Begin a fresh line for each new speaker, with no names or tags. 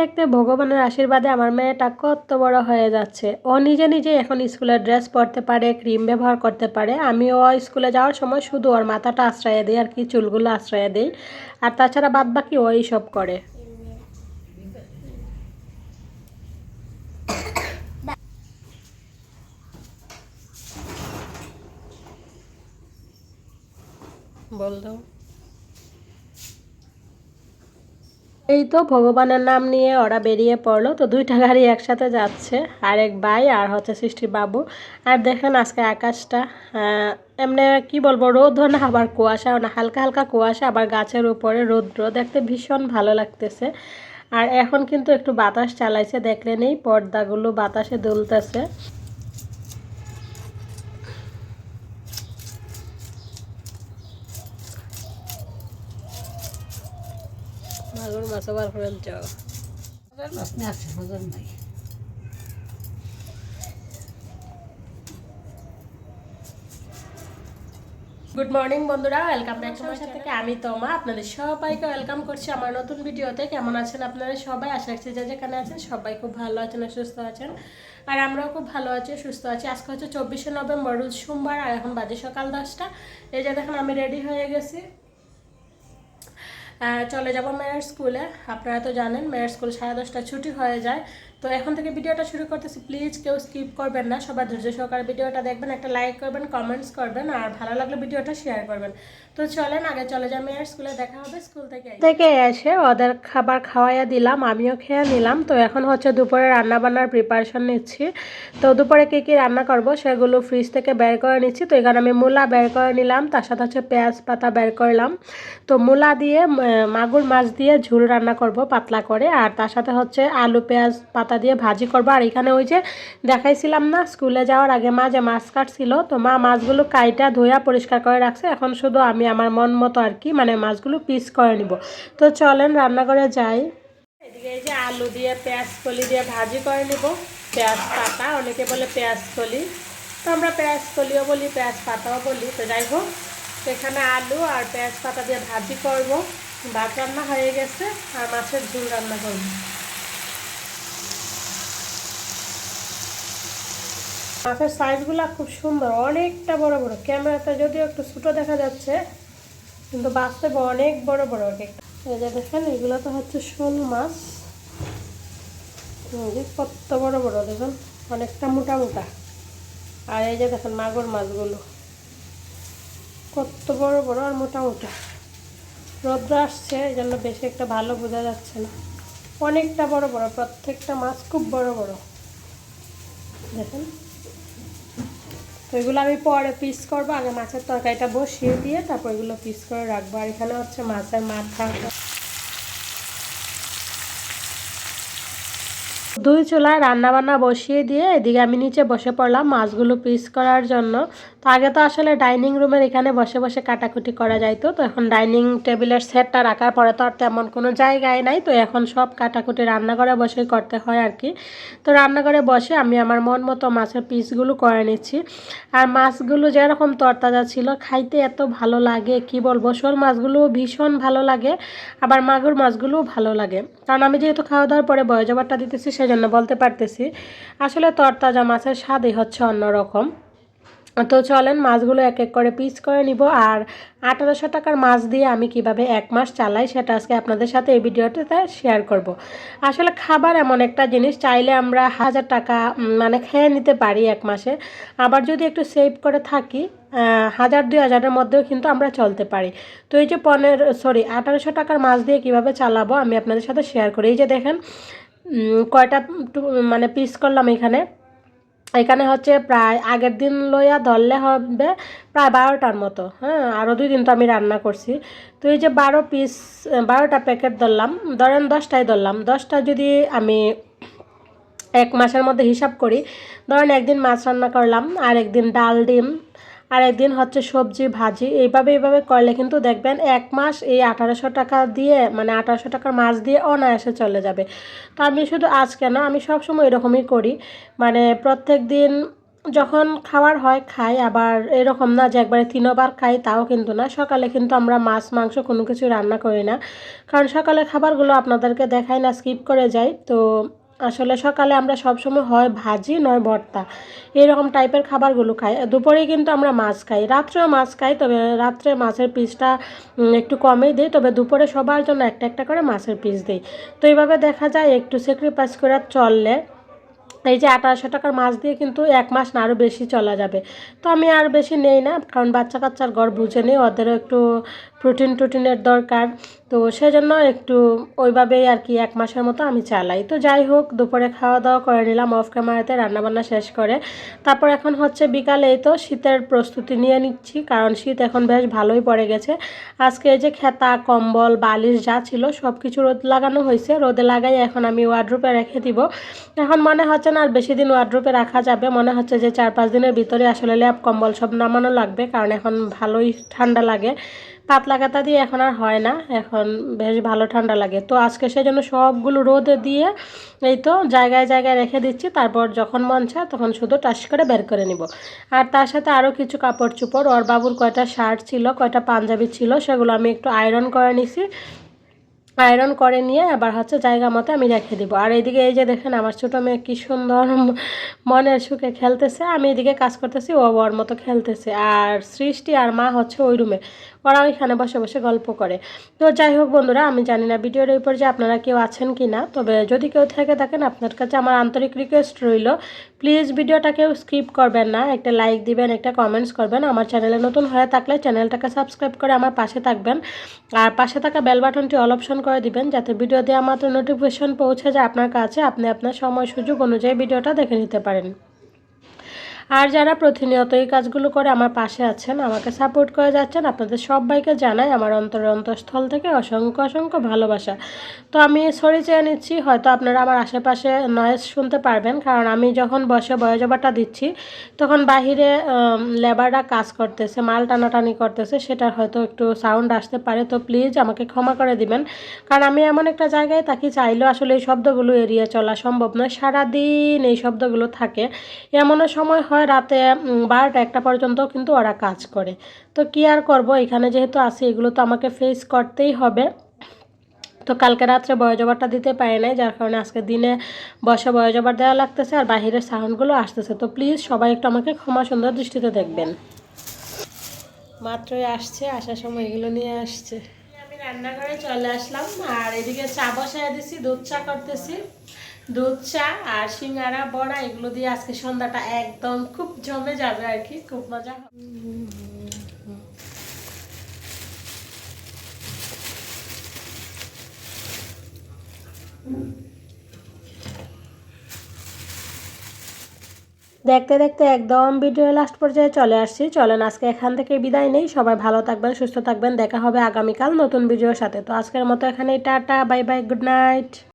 দেখতে ভগবানের আশীর্বাদে আমার মেয়েটা কত বড় হয়ে যাচ্ছে। ও নিজে নিজে এখন স্কুলের ড্রেস পরতে পারে, ক্রিম ব্যবহার করতে পারে। আমি ও স্কুলে যাওয়ার সময় শুধু ওর মাথাটা আশ্রয় দিই আর কি, চুলগুলো আশ্রয় দিই। আর তাছাড়া বাদ বাকি ওই সব করে। বল দাও। এই তো ভগবানের নাম নিয়ে ওরা বেরিয়ে পড়ল। তো দুইটা গাড়ি একসাথে যাচ্ছে আর এক ভাই আর হচ্ছে সৃষ্টি বাবু। আর দেখেন আজকে আকাশটা এমনি কি বলব রোদও না, আবার কুয়াশা না, হালকা হালকা কুয়াশা, আবার গাছের উপরে রৌদ্র। দেখতে ভীষণ ভালো লাগতেছে। আর এখন কিন্তু একটু বাতাস চালাইছে দেখলে নেই পর্দাগুলো বাতাসে দুলতেছে। মাগুর মাছ আবার
আছে নাই।
গুড মর্নিং বন্ধুরা ওয়েলকাম ব্যাক টু মাই থেকে আমি তোমা আপনাদের সবাইকে ওয়েলকাম করছি আমার নতুন ভিডিওতে। কেমন আছেন আপনারা সবাই? আশা রাখছি যে যেখানে আছেন সবাই খুব ভালো আছেন আর সুস্থ আছেন। আর আমরাও খুব ভালো আছি সুস্থ আছি। আজকে হচ্ছে চব্বিশে নভেম্বর রোজ সোমবার আর এখন বাজে সকাল দশটা। এই যে দেখেন আমি রেডি হয়ে গেছি। চলে যাব মেয়ের স্কুলে। আপনারা তো জানেন মেয়ের স্কুল সাড়ে দশটা ছুটি হয়ে যায়। তো এখন থেকে ভিডিওটা শুরু করতেছি। প্লিজ কেউ স্কিপ করবেন না। সবাই ধৈর্য সহকারে ভিডিওটা দেখবেন, একটা লাইক করবেন কমেন্টস করবেন, আর ভালো লাগলে ভিডিওটা শেয়ার করবেন। তো চলেন, আগে চলে যাই। মেয়ের স্কুলে দেখা হবে স্কুল থেকে থেকে এসে ওদের খাবার খাওয়াইয়া দিলাম, আমিও খেয়ে নিলাম। তো এখন হচ্ছে দুপুরে রান্না বান্নার প্রিপারেশন নিচ্ছি। তো দুপুরে কী কী রান্না করব সেগুলো ফ্রিজ থেকে বের করে নিচ্ছি। তো এখানে আমি মূলা বের করে নিলাম, তার সাথে হচ্ছে পেঁয়াজ পাতা বের করলাম। তো মূলা দিয়ে মাগুর মাছ দিয়ে ঝুল রান্না করব পাতলা করে। আর তার সাথে হচ্ছে আলু, পেঁয়াজ পাতা দিয়ে ভাজি করব। আর এখানে ওই যে দেখাইছিলাম না, স্কুলে যাওয়ার আগে মা যে মাছ কাটছিল, তো মা মাছগুলো কাইটা ধোয়া পরিষ্কার করে রাখছে। এখন শুধু আমি আমার মন মতো আর কি মানে মাছগুলো পিস করে নিব। তো চলেন রান্নাঘরে যাই। এদিকে এই যে আলু দিয়ে, পেঁয়াজ কলি দিয়ে ভাজি করে নিব। পেঁয়াজ পাতা, অনেকে বলে পেঁয়াজ কলি। তো আমরা পেঁয়াজ কলিও বলি, পেঁয়াজ পাতাও বলি। তো যাই হোক, এখানে আলু আর পেঁয়াজ পাতা দিয়ে ভাজি করব। ভাত রান্না হয়ে গেছে, আর মাছের ঝুল রান্না করব। মাছের সাইজগুলো খুব সুন্দর, অনেকটা বড় বড়। ক্যামেরাতে যদিও একটু ছোটো দেখা যাচ্ছে, কিন্তু বাস্তবে অনেক বড় বড় এই যে দেখেন, এগুলো তো হচ্ছে শোল মাছ। কত বড় বড়, দেখুন, অনেকটা মোটা মোটা। আর এই যে দেখেন, মাগুর মাছগুলো। কত বড় বড় আর মোটা মোটা। রৌদ্র আসছে, এই জন্য বেশি একটা ভালো বোঝা যাচ্ছে না। অনেকটা বড় বড়, প্রত্যেকটা মাছ খুব বড় বড়। দেখেন। তো এগুলো আমি পরে পিস করব, আগে মাছের তরকারিটা বসিয়ে দিয়ে তারপর এগুলো পিস করে রাখব। আর এখানে হচ্ছে মাছের মাথা। দুই চুলায় রান্না বান্না বসিয়ে দিয়ে এদিকে আমি নিচে বসে পড়লাম মাছগুলো পিস করার জন্য। তো আগে তো আসলে ডাইনিং রুমের এখানে বসে বসে কাটাকুটি করা যাইতো। তো এখন ডাইনিং টেবিলের সেটটা রাখার পরে তো আর তেমন কোনো জায়গায় নাই। তো এখন সব কাটাকুটি রান্নাঘরে বসেই করতে হয় আর কি তো রান্নাঘরে বসে আমি আমার মন মতো মাছের পিসগুলো করে নিচ্ছি। আর মাছগুলো যেরকম তরতাজা ছিল, খাইতে এত ভালো লাগে, কি বলব, শোল মাছগুলো ভীষণ ভালো লাগে, আবার মাগুর মাছগুলোও ভালো লাগে। কারণ আমি যেহেতু খাওয়া দাওয়ার পরে বয়জবারটা দিতেছি সেই জন্য বলতে পারতেছি। আসলে তরতাজা মাছের স্বাদই হচ্ছে অন্যরকম। তো চলেন মাছগুলো এক এক করে পিস করে নিব। আর আঠারোশো টাকার মাছ দিয়ে আমি কীভাবে এক মাস চালাই সেটা আজকে আপনাদের সাথে এই ভিডিওটাতে শেয়ার করব। আসলে খাবার এমন একটা জিনিস, চাইলে আমরা হাজার টাকা মানে খেয়ে নিতে পারি এক মাসে। আবার যদি একটু সেভ করে থাকি হাজার, দুই হাজারের মধ্যেও কিন্তু আমরা চলতে পারি। তো এই যে পনেরো সরি আঠারোশো টাকার মাছ দিয়ে কীভাবে চালাবো আমি আপনাদের সাথে শেয়ার করি। এই যে দেখেন কয়টা মানে পিস করলাম এখানে। এখানে হচ্ছে প্রায় আগের দিন লইয়া ধরলে হবে প্রায় বারোটার মতো হ্যাঁ আরও দুই দিন তো আমি রান্না করছি। তো এই যে বারো পিস বারোটা প্যাকেট ধরলাম, ধরেন দশটাই ধরলাম, দশটা যদি আমি এক মাসের মধ্যে হিসাব করি, ধরেন একদিন মাছ রান্না করলাম আর একদিন ডাল, ডিম আর একদিন হচ্ছে সবজি, ভাজি, এইভাবে এইভাবে করলে কিন্তু দেখবেন এক মাস এই আঠারোশো টাকা দিয়ে মানে আঠারোশো টাকার মাছ দিয়ে অনায়াসে চলে যাবে। তো আমি শুধু আজ কেন আমি সবসময় এরকমই করি। মানে প্রত্যেক দিন যখন খাওয়ার হয় খাই, আবার এরকম না যে একবারে তিনবার খাই তাও কিন্তু না। সকালে কিন্তু আমরা মাছ, মাংস কোনো কিছু রান্না করি না। কারণ সকালে খাবারগুলো আপনাদেরকে দেখাই না, স্কিপ করে যাই। তো আসলে সকালে আমরা সবসময় হয় ভাজি, নয় ভর্তা। এরকম টাইপের খাবারগুলো খাই। দুপুরে কিন্তু আমরা মাছ খাই। রাত্রেও মাছ খাই, তবে রাত্রে মাছের পিসটা একটু কমেই দিই। তবে দুপুরে সবার জন্য একটা একটা করে মাছের পিস দিই। তো এইভাবে দেখা যায় একটু স্যাক্রিফাইস করে চললে এই যে আঠারোশো টাকার মাছ দিয়ে কিন্তু এক মাস না আরও বেশি চলা যাবে। তো আমি আর বেশি নেই না, কারণ বাচ্চা কাচ্চার ঘর বুঝে নেই। ওদেরও একটু প্রোটিন টুটিনের দরকার। তো সেজন্য একটু ওইভাবেই আর কি এক মাসের মতো আমি চালাই। তো যাই হোক, দুপুরে খাওয়া দাওয়া করে নিলাম অফ ক্যামেরাতে রান্নাবান্না শেষ করে। তারপর এখন হচ্ছে বিকালে এই তো শীতের প্রস্তুতি নিয়ে নিচ্ছি, কারণ শীত এখন বেশ ভালোই পড়ে গেছে। আজকে এই যে খেতা, কম্বল, বালিশ যা ছিল সব কিছু রোদ লাগানো হয়েছে, রোদে লাগাই এখন আমি ওয়ার্ড্রোপে রেখে দিব। এখন মনে হচ্ছে না আর বেশি দিন ওয়ার্ড্রোপে রাখা যাবে, মনে হচ্ছে যে চার পাঁচ দিনের ভিতরে আসলে ল্যাপ, কম্বল সব নামানো লাগবে, কারণ এখন ভালোই ঠান্ডা লাগে। পাতলা কাতা দিয়ে এখন আর হয় না। এখন বেশ ভালো ঠান্ডা লাগে। তো আজকে সেজন্য সবগুলো রোদে দিয়ে এই তো জায়গায় জায়গায় রেখে দিচ্ছি। তারপর যখন মন চায় তখন শুধু টাস করে বের করে নিব। আর তার সাথে আরও কিছু কাপড় চোপড় ওর বাবুর কয়টা শার্ট ছিল, কয়টা পাঞ্জাবি ছিল, সেগুলো আমি একটু আয়রন করে নিছি। আয়রন করে নিয়ে আবার হচ্ছে জায়গা মতো আমি রেখে দিব। আর এইদিকে এই যে দেখেন আমার ছোটো মেয়ে কী সুন্দর মনের সুখে খেলতেছে। আমি এদিকে কাজ করতেছি, ও ওর মতো খেলতেছে। আর সৃষ্টি আর মা হচ্ছে ওই রুমে ওরা ওইখানে বসে বসে গল্প করে। তো যাই হোক বন্ধুরা, আমি জানি না ভিডিওর এই পর্যায়ে আপনারা কেউ আছেন কি না তবে যদি কেউ থেকে থাকেন, আপনার কাছে আমার আন্তরিক রিকোয়েস্ট রইল। প্লিজ ভিডিওটা কেউ স্কিপ করবেন না, একটা লাইক দিবেন, একটা কমেন্টস করবেন। আমার চ্যানেলে নতুন হয়ে থাকলে চ্যানেলটাকে সাবস্ক্রাইব করে আমার পাশে থাকবেন। আর পাশে থাকা বেল বাটনটি অল অপশন করে দিবেন, যাতে ভিডিও দেওয়া মাত্র নোটিফিকেশন পৌঁছে যায় আপনার কাছে। আপনি আপনার সময় সুযোগ অনুযায়ী ভিডিওটা দেখে নিতে পারেন। আর যারা প্রতিনিয়ত এই কাজগুলো করে আমার পাশে আছেন, আমাকে সাপোর্ট করে যাচ্ছেন, আপনাদের সবাইকে জানাই আমার অন্তরের অন্তঃস্থল থেকে অসংখ্য অসংখ্য ভালোবাসা। তো আমি সরি চেয়ে নিচ্ছি, হয়তো আপনারা আমার আশেপাশে নয়েজ শুনতে পারবেন, কারণ আমি যখন বসে বয়জবাটা দিচ্ছি, তখন বাহিরে লেবাররা কাজ করতেছে, মাল টানাটানি করতেছে, সেটার হয়তো একটু সাউন্ড আসতে পারে, তো প্লিজ আমাকে ক্ষমা করে দিবেন। কারণ আমি এমন একটা জায়গায় থাকি, চাইলেও আসলে এই শব্দগুলো এড়িয়ে চলা সম্ভব নয়। সারাদিন এই শব্দগুলো থাকে। এমনও সময় হয় রাতে বারোটা একটা পর্যন্ত কিন্তু ওরা কাজ করে। তো কি আর করব? এখানে যেহেতু আছি, এগুলো তো আমাকে ফেস করতেই হবে। তো কালকে রাত্রে বয়জবারটা দিতে পারি নাই, যার কারণে আজকে দিনে বসে বয়জবার দেওয়া লাগতেছে আর বাহিরের সাউন্ডগুলো আসতেছে। তো প্লিজ সবাই একটু আমাকে ক্ষমা সুন্দর দৃষ্টিতে দেখবেন। মাত্রই আসছে, আসার সময় এগুলো নিয়ে আসছে। আমি রান্নাঘরে চলে আসলাম, আর এদিকে চা বসায় দিছি, দুধ চা করতেছি। দুধ, চা আর সিঙ্গারা, বড়া, এগুলো দিয়ে আজকে সন্ধ্যাটা একদম খুব জমে যাবে আর কি, খুব মজা হবে। দেখতে দেখতে একদম ভিডিও লাস্ট পর্যায়ে চলে আসছি। চলেন, আজকে এখান থেকে বিদায় নেই। সবাই ভালো থাকবেন, সুস্থ থাকবেন। দেখা হবে আগামীকাল নতুন ভিডিওর সাথে। তো আজকের মতো এখানেই, tata bye bye good night